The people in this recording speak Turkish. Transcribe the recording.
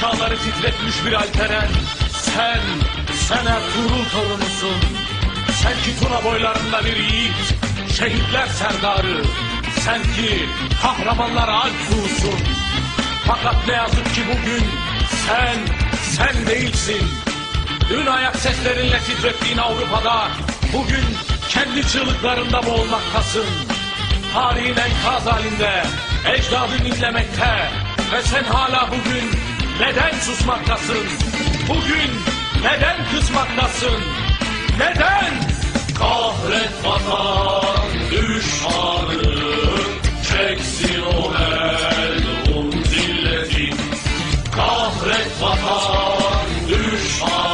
çağları titretmiş bir alperen. Sen, sen Ertuğrul torunusun. Sen ki Tuna boylarında bir yiğit, şehitler serdarı. Sen ki kahramanlar alp. Fakat ne yazık ki bugün sen, sen değilsin. Dün ayak seslerinle titrettiğin Avrupa'da bugün kendi çığlıklarında boğulmaktasın. Tarihin enkaz halinde ecdadın inlemekte ve sen hala bugün neden susmaktasın? Bugün neden kızmaktasın? Neden? Kahret vatan düşmanı çeksin o melun zilleti. Kahret vatan düşmanı